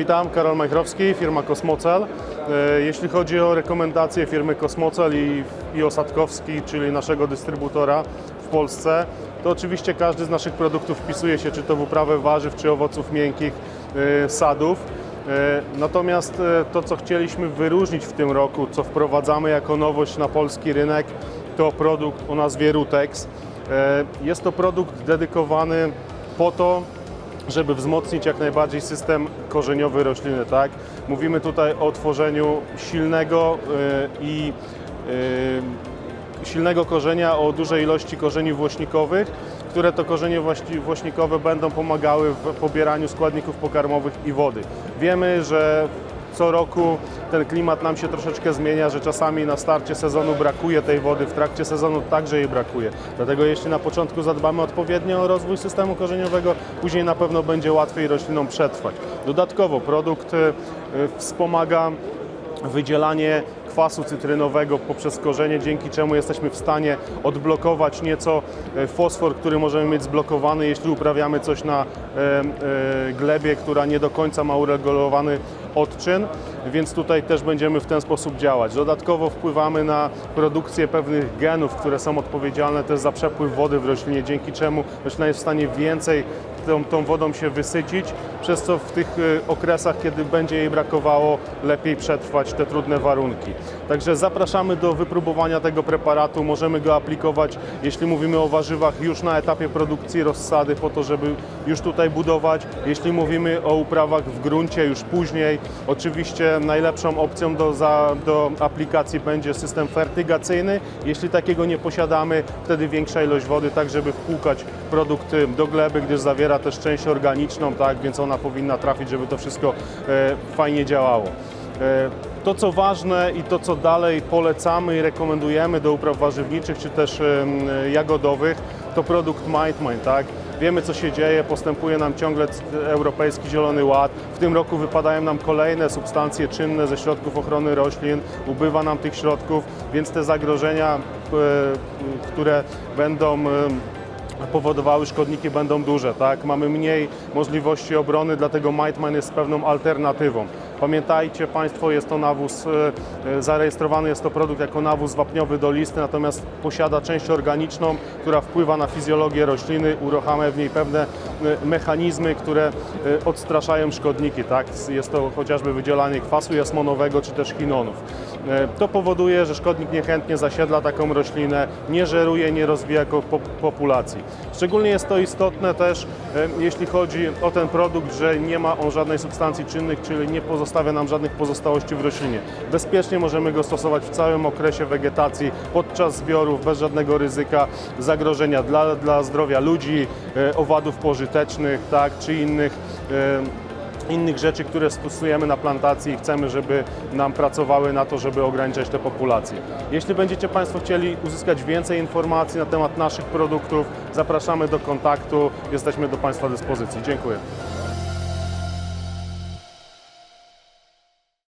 Witam, Karol Majchrowski, firma Kosmocel. E, Jeśli chodzi o rekomendacje firmy Kosmocel i, i Osadkowski, czyli naszego dystrybutora w Polsce, to oczywiście każdy z naszych produktów wpisuje się czy to w uprawę warzyw, czy owoców miękkich, e, sadów. E, Natomiast to, co chcieliśmy wyróżnić w tym roku, co wprowadzamy jako nowość na polski rynek, to produkt o nazwie Rutex. Jest to produkt dedykowany po to, żeby wzmocnić jak najbardziej system korzeniowy rośliny, tak? Mówimy tutaj o tworzeniu silnego y, i y, silnego korzenia o dużej ilości korzeni włośnikowych, które to korzenie włośnikowe będą pomagały w pobieraniu składników pokarmowych i wody. Wiemy, że co roku ten klimat nam się troszeczkę zmienia, że czasami na starcie sezonu brakuje tej wody, w trakcie sezonu także jej brakuje. Dlatego jeśli na początku zadbamy odpowiednio o rozwój systemu korzeniowego, później na pewno będzie łatwiej roślinom przetrwać. Dodatkowo produkt y, y, wspomaga wydzielanie kwasu cytrynowego poprzez korzenie, dzięki czemu jesteśmy w stanie odblokować nieco e, fosfor, który możemy mieć zblokowany, jeśli uprawiamy coś na e, glebie, która nie do końca ma uregulowany odczyn, więc tutaj też będziemy w ten sposób działać. Dodatkowo wpływamy na produkcję pewnych genów, które są odpowiedzialne też za przepływ wody w roślinie, dzięki czemu roślina jest w stanie więcej tą, tą wodą się wysycić, przez co w tych y, okresach, kiedy będzie jej brakowało, lepiej przetrwać te trudne warunki. Także zapraszamy do wypróbowania tego preparatu. Możemy go aplikować, jeśli mówimy o warzywach, już na etapie produkcji rozsady, po to, żeby już tutaj budować. Jeśli mówimy o uprawach w gruncie, już później. Oczywiście najlepszą opcją do, za, do aplikacji będzie system fertygacyjny. Jeśli takiego nie posiadamy, wtedy większa ilość wody, tak żeby wpłukać produkty do gleby, gdyż zawiera też część organiczną, tak, więc ona powinna trafić, żeby to wszystko e, fajnie działało. E, To, co ważne i to, co dalej polecamy i rekomendujemy do upraw warzywniczych czy też jagodowych, to produkt MindMine, tak? Wiemy, co się dzieje, postępuje nam ciągle Europejski Zielony Ład. W tym roku wypadają nam kolejne substancje czynne ze środków ochrony roślin, ubywa nam tych środków, więc te zagrożenia, e, które będą powodowały szkodniki będą duże, tak? Mamy mniej możliwości obrony, dlatego Mightman jest pewną alternatywą. Pamiętajcie Państwo, jest to nawóz, e, e, zarejestrowany jest to produkt jako nawóz wapniowy do listy, natomiast posiada część organiczną, która wpływa na fizjologię rośliny, uruchamia w niej pewne e, mechanizmy, które odstraszają szkodniki, tak? Jest to chociażby wydzielanie kwasu jasmonowego czy też chinonów. To powoduje, że szkodnik niechętnie zasiedla taką roślinę, nie żeruje, nie rozwija populacji. Szczególnie jest to istotne też, jeśli chodzi o ten produkt, że nie ma on żadnej substancji czynnych, czyli nie pozostawia nam żadnych pozostałości w roślinie. Bezpiecznie możemy go stosować w całym okresie wegetacji, podczas zbiorów, bez żadnego ryzyka zagrożenia dla, dla zdrowia ludzi, e, owadów pożytecznych, tak, czy innych e, innych rzeczy, które stosujemy na plantacji i chcemy, żeby nam pracowały na to, żeby ograniczać te populacje. Jeśli będziecie Państwo chcieli uzyskać więcej informacji na temat naszych produktów, zapraszamy do kontaktu, jesteśmy do Państwa dyspozycji. Dziękuję.